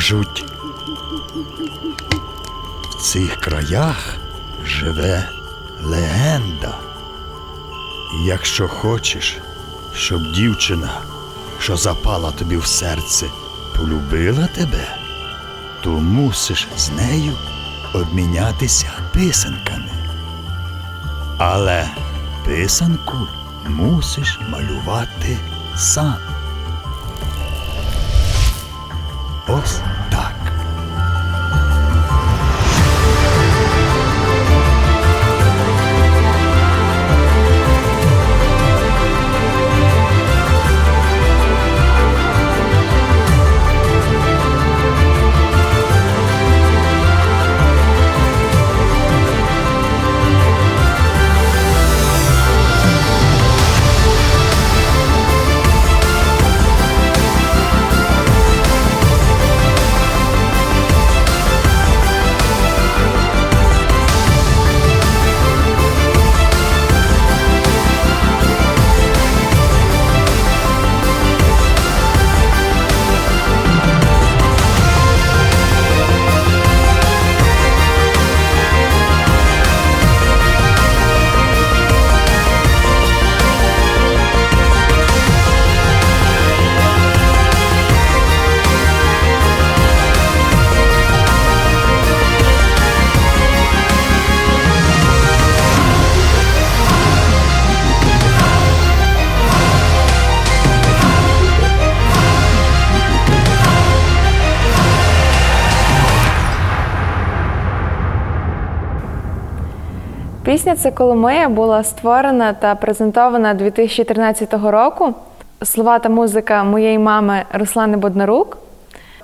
Кажуть, в цих краях живе легенда. І Якщо хочеш, щоб дівчина, що запала тобі в серце, полюбила тебе, то мусиш з нею обмінятися писанками. Але писанку мусиш малювати сам. Ось Пісня це Коломия була створена та презентована 2013 року. Слова та музика моєї мами Руслани Боднарук.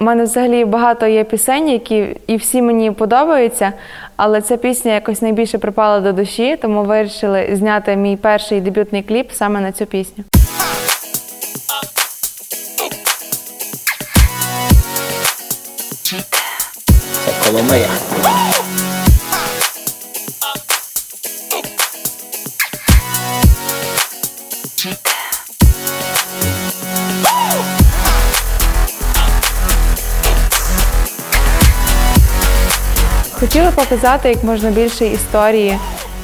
У мене взагалі багато є пісень, які і всі мені подобаються, але ця пісня якось найбільше припала до душі, тому вирішили зняти мій перший дебютний кліп саме на цю пісню. Це Коломия. Хотіли показати як можна більше історії,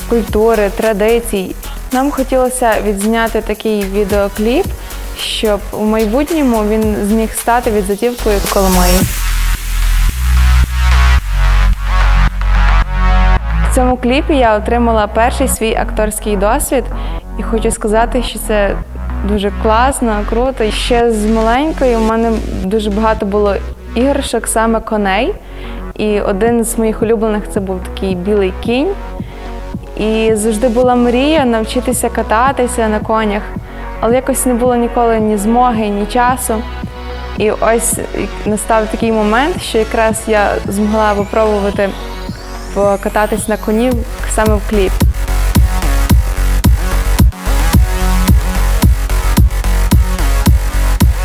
культури, традицій. Нам хотілося відзняти такий відеокліп, щоб у майбутньому він зміг стати візитівкою Коломиї. В цьому кліпі я отримала перший свій акторський досвід, і хочу сказати, що це дуже класно, круто. Ще з маленькою у мене дуже багато було іграшок, саме коней. І один з моїх улюблених це був такий білий кінь. І завжди була мрія навчитися кататися на конях, але якось не було ніколи ні змоги, ні часу. І ось настав такий момент, що якраз я змогла попробувати покататись на коні саме в кліп.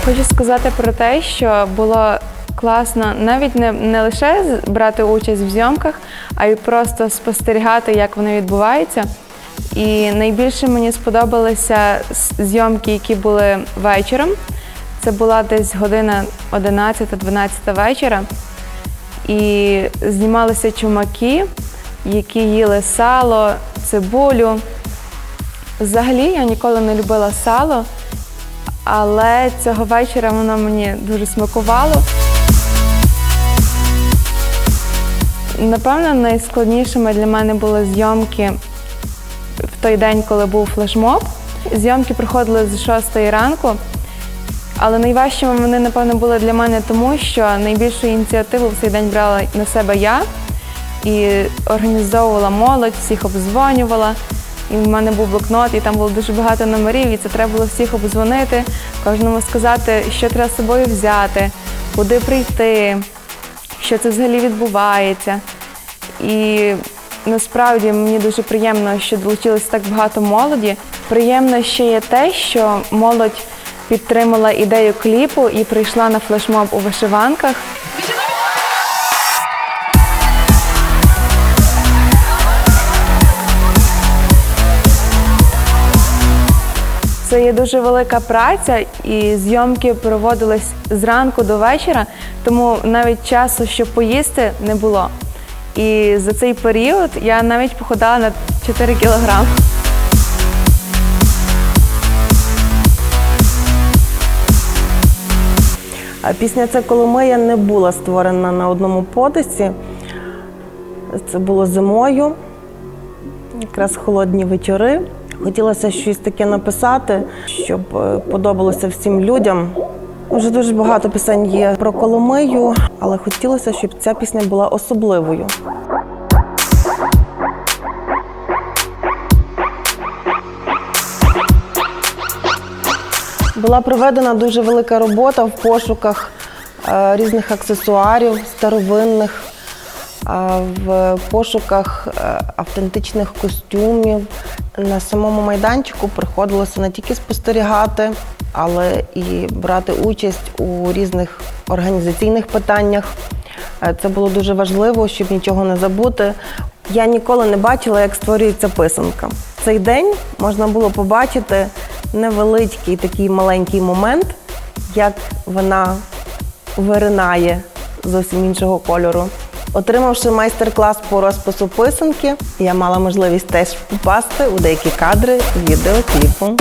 Хочу сказати про те, що було класно навіть не, не лише брати участь в зйомках, а й просто спостерігати, як вони відбуваються. І найбільше мені сподобалися зйомки, які були вечором. Це була десь година 11-12 вечора. І знімалися чумаки, які їли сало, цибулю. Взагалі я ніколи не любила сало, але цього вечора воно мені дуже смакувало. Напевно, найскладнішими для мене були зйомки в той день, коли був флешмоб. Зйомки проходили з 6 ранку, але найважчими вони, напевно, були для мене тому, що найбільшу ініціативу в цей день брала на себе я і організовувала молодь, всіх обдзвонювала. І в мене був блокнот, і там було дуже багато номерів, і це треба було всіх обдзвонити, кожному сказати, що треба з собою взяти, куди прийти, що це взагалі відбувається. І насправді мені дуже приємно, що долучилось так багато молоді. Приємно ще є те, що молодь підтримала ідею кліпу і прийшла на флешмоб у вишиванках. Це є дуже велика праця, і зйомки проводились зранку до вечора, тому навіть часу, щоб поїсти, не було. І за цей період я навіть походала на 4 кілограми. Пісня «Це Коломия» не була створена на одному подисі. Це було зимою, якраз холодні вечори. Хотілося щось таке написати, щоб е, подобалося всім людям. Вже дуже багато пісень є про Коломию, але хотілося, щоб ця пісня була особливою. Була проведена дуже велика робота в пошуках е, різних аксесуарів старовинних, е, в пошуках е, автентичних костюмів. На самому майданчику приходилося не тільки спостерігати, але і брати участь у різних організаційних питаннях. Е, Це було дуже важливо, щоб нічого не забути. Я ніколи не бачила, як створюється писанка. Цей день можна було побачити невеличкий такий маленький момент, як вона виринає зовсім іншого кольору. Отримавши майстер-клас по розпису писанки, я мала можливість теж попасти у деякі кадри відеокліпу.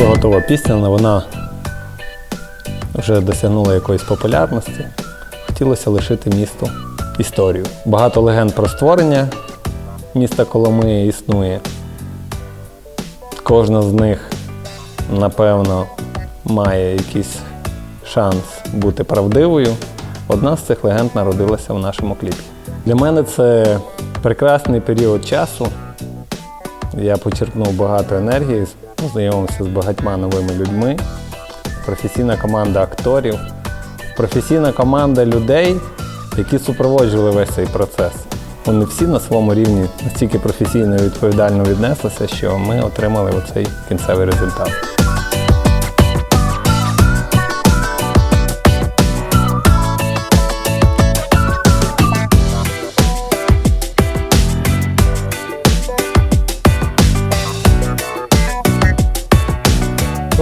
Була готова пісня, вона вже досягнула якоїсь популярності. Хотілося лишити місту історію. Багато легенд про створення міста Коломиї існує. Кожна з них, напевно, має якийсь шанс бути правдивою. Одна з цих легенд народилася в нашому кліпі. Для мене це прекрасний період часу. Я почерпнув багато енергії, познайомився з багатьма новими людьми. Професійна команда акторів, професійна команда людей, які супроводжували весь цей процес. Вони всі на своєму рівні настільки професійно і відповідально віднеслися, що ми отримали оцей кінцевий результат.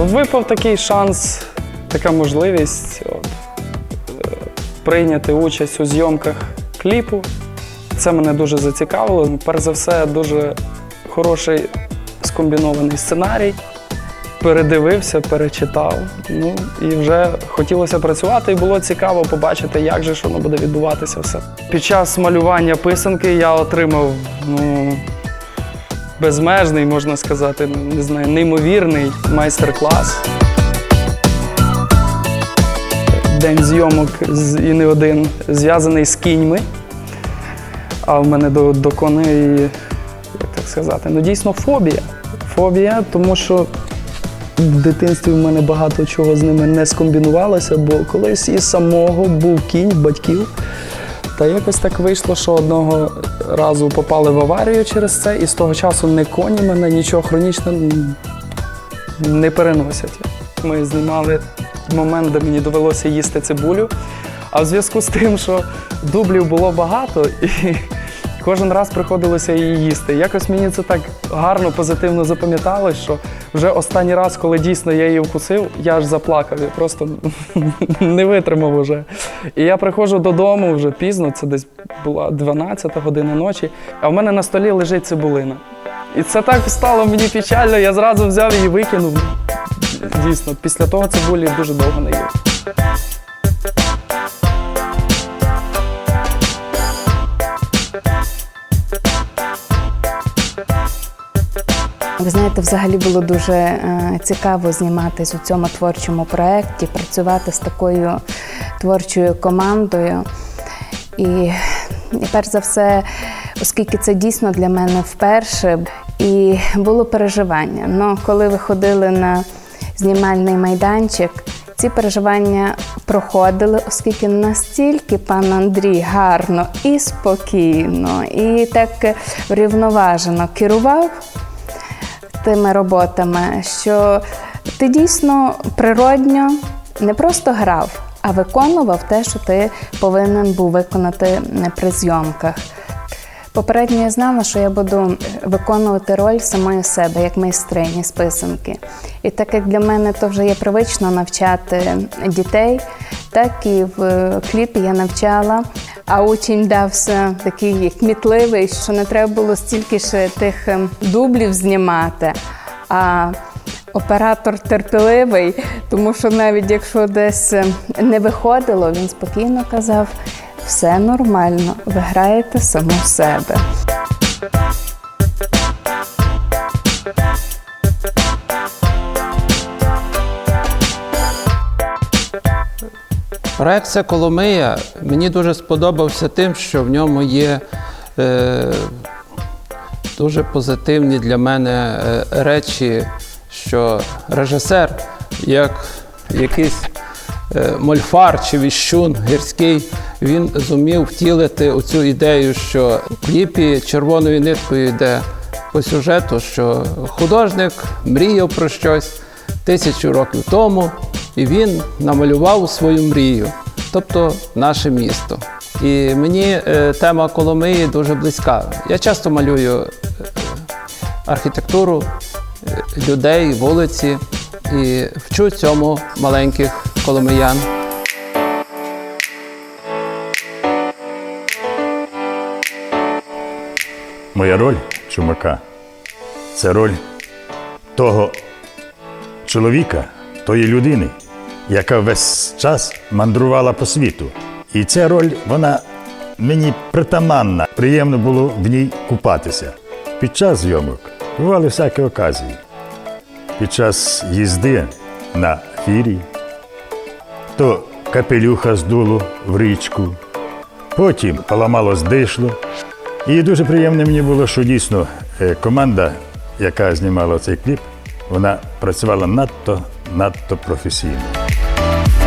Випав такий шанс, така можливість от, е, прийняти участь у зйомках кліпу. Це мене дуже зацікавило. Перш за все, дуже хороший скомбінований сценарій. Передивився, перечитав. Ну і вже хотілося працювати, і було цікаво побачити, як же ж воно буде відбуватися все. Під час малювання писанки я отримав ну, безмежний, можна сказати, не знаю, неймовірний майстер-клас. День зйомок і не один зв'язаний з кіньми. А в мене до, до коней, як так сказати, ну дійсно фобія. Фобія, тому що в дитинстві в мене багато чого з ними не скомбінувалося, бо колись і самого був кінь батьків. Та якось так вийшло, що одного разу попали в аварію через це, і з того часу не коні мене нічого хронічно не переносять. Ми знімали момент, де мені довелося їсти цибулю. А в зв'язку з тим, що дублів було багато, і кожен раз приходилося її їсти. Якось мені це так гарно, позитивно запам'яталось, що вже останній раз, коли дійсно я її вкусив, я аж заплакав. Я просто не витримав уже. І я приходжу додому вже пізно, це десь була 12 година ночі, а в мене на столі лежить цибулина. І це так стало мені печально, я зразу взяв її викинув. Дійсно, після того цибулі дуже довго не їв. Ви знаєте, взагалі було дуже е, цікаво зніматись у цьому творчому проєкті, працювати з такою творчою командою. І, і перш за все, оскільки це дійсно для мене вперше, і було переживання. Ну, коли виходили на знімальний майданчик, ці переживання проходили, оскільки настільки пан Андрій гарно і спокійно, і так врівноважено керував тими роботами, що ти дійсно природньо не просто грав, а виконував те, що ти повинен був виконати при зйомках. Попередньо я знала, що я буду виконувати роль самої себе, як майстрині з писанки. І так як для мене то вже є привично навчати дітей, так і в е, кліпі я навчала, а учень дався такий кмітливий, що не треба було стільки ж тих ем, дублів знімати. А оператор терпеливий, тому що навіть якщо десь е, не виходило, він спокійно казав: все нормально, ви граєте саму себе. Проекція Коломия мені дуже сподобався тим, що в ньому є е, дуже позитивні для мене е, речі, що режисер, як якийсь е, мольфар чи віщун гірський, він зумів втілити оцю ідею, що в кліпі червоною ниткою йде по сюжету, що художник мріяв про щось тисячу років тому, і він намалював свою мрію, тобто наше місто. І мені е, тема Коломиї дуже близька. Я часто малюю е, архітектуру е, людей, вулиці і вчу цьому маленьких коломиян. Моя роль чумака це роль того чоловіка, тої людини, яка весь час мандрувала по світу. І ця роль, вона мені притаманна. Приємно було в ній купатися. Під час зйомок бували всякі оказії. Під час їзди на фірі, то капелюха здуло в річку, потім поламалось дишло. І дуже приємно мені було, що дійсно е, команда, яка знімала цей кліп, вона працювала надто, надто професійно. Я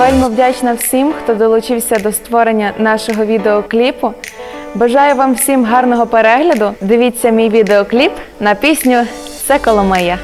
вельми вдячна всім, хто долучився до створення нашого відеокліпу. Бажаю вам всім гарного перегляду. Дивіться мій відеокліп на пісню Це Коломия.